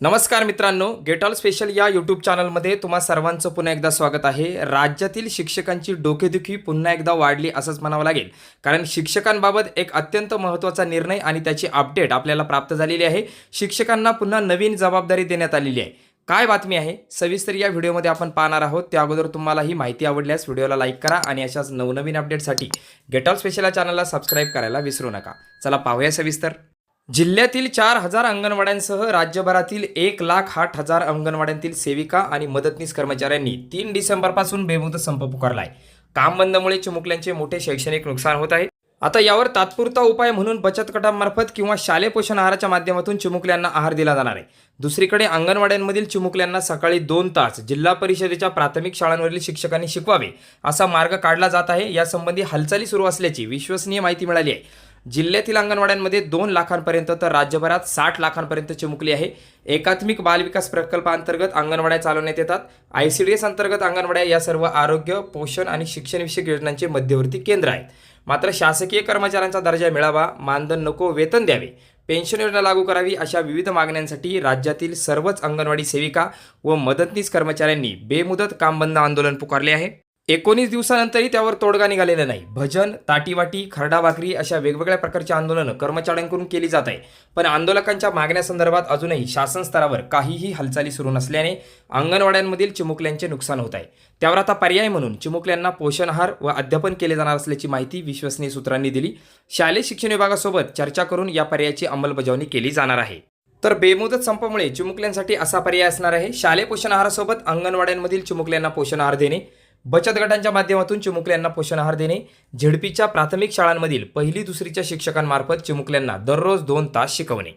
नमस्कार मित्रांनो get all special या यूट्यूब चॅनलमध्ये तुम्हा सर्वांचं पुन्हा एकदा स्वागत आहे. राज्यातील शिक्षकांची डोकेदुखी पुन्हा एकदा वाढली असंच म्हणावं लागेल. कारण शिक्षकांबाबत एक अत्यंत महत्त्वाचा निर्णय आणि त्याची अपडेट आपल्याला प्राप्त झालेली आहे. शिक्षकांना पुन्हा नवीन जबाबदारी देण्यात आलेली आहे. काय बातमी आहे? सविस्तर या व्हिडिओमध्ये आपण पाहणार आहोत. त्या अगोदर तुम्हाला ही माहिती आवडल्यास व्हिडिओला लाईक करा आणि अशाच नवनवीन अपडेटसाठी गेट ऑल स्पेशल या चॅनलला सबस्क्राईब करायला विसरू नका. चला पाहूया सविस्तर. जिल्ह्यातील चार हजार अंगणवाड्यांसह राज्यभरातील एक लाख आठ हजार अंगणवाड्यांतील सेविका आणि मदतनीस कर्मचाऱ्यांनी तीन डिसेंबरपासून बेमुदत संप पुकारलाय. काम बंदमुळे चिमुकल्यांचे मोठे शैक्षणिक नुकसान होत आहे. आता यावर तात्पुरता उपाय म्हणून बचत गटांमार्फत किंवा शालेय पोषण आहाराच्या माध्यमातून चिमुकल्यांना आहार दिला जाणार आहे. दुसरीकडे अंगणवाड्यांमधील चिमुकल्यांना सकाळी दोन तास जिल्हा परिषदेच्या प्राथमिक शाळांवरील शिक्षकांनी शिकवावे असा मार्ग काढला जात आहे. यासंबंधी हालचाली सुरू असल्याची विश्वसनीय माहिती मिळाली आहे. जिल्ह्यातील अंगणवाड्यांमध्ये दोन लाखांपर्यंत तर राज्यभरात साठ लाखांपर्यंत चिमुकली आहे. एकात्मिक बालविकास प्रकल्पांतर्गत अंगणवाड्या चालवण्यात येतात. आय सी डी एस अंतर्गत अंगणवाड्या या सर्व आरोग्य पोषण आणि शिक्षणविषयक योजनांचे मध्यवर्ती केंद्र आहेत. मात्र शासकीय कर्मचाऱ्यांचा दर्जा मिळावा मानधन नको वेतन द्यावे पेन्शन योजना लागू करावी अशा विविध मागण्यांसाठी राज्यातील सर्वच अंगणवाडी सेविका व मदतनीस कर्मचाऱ्यांनी बेमुदत कामबंद आंदोलन पुकारले आहे. एकोणीस दिवसानंतरही त्यावर तोडगा निघालेला नाही. भजन ताटीवाटी खरडा भाकरी अशा वेगवेगळ्या प्रकारची आंदोलनं कर्मचाऱ्यांकडून केली जात आहे. पण आंदोलकांच्या मागण्यासंदर्भात अजूनही शासन स्तरावर काहीही हालचाली सुरू नसल्याने अंगणवाड्यांमधील चिमुकल्यांचे नुकसान होत आहे. त्यावर आता पर्याय म्हणून चिमुकल्यांना पोषण आहार व अध्यापन केले जाणार असल्याची माहिती विश्वसनीय सूत्रांनी दिली. शालेय शिक्षण विभागासोबत चर्चा करून या पर्यायाची अंमलबजावणी केली जाणार आहे. तर बेमुदत संपामुळे चिमुकल्यांसाठी असा पर्याय असणार आहे. शालेय पोषण आहारासोबत अंगणवाड्यांमधील चिमुकल्यांना पोषण आहार देणे बचत गटांच्या माध्यमातून चिमुकल्यांना पोषण आहार देणे झेडपीच्या प्राथमिक शाळांमधील पहिली दुसरीच्या शिक्षकांमार्फत चिमुकल्यांना दररोज दोन तास शिकवणे.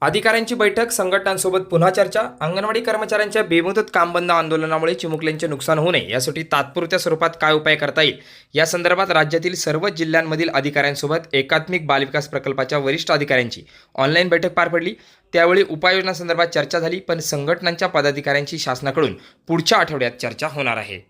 अधिकाऱ्यांची बैठक संघटनांसोबत पुन्हा चर्चा अंगणवाडी कर्मचाऱ्यांच्या बेमुदत कामबंद आंदोलनामुळे चिमुकल्यांचे नुकसान होऊ नये यासाठी तात्पुरत्या स्वरूपात काय उपाय करता येईल? या संदर्भात राज्यातील सर्व जिल्ह्यांमधील अधिकाऱ्यांसोबत एकात्मिक बालविकास प्रकल्पाच्या वरिष्ठ अधिकाऱ्यांची ऑनलाईन बैठक पार पडली. त्यावेळी उपाययोजनांसंदर्भात चर्चा झाली पण संघटनांच्या पदाधिकाऱ्यांची शासनाकडून पुढच्या आठवड्यात चर्चा होणार आहे.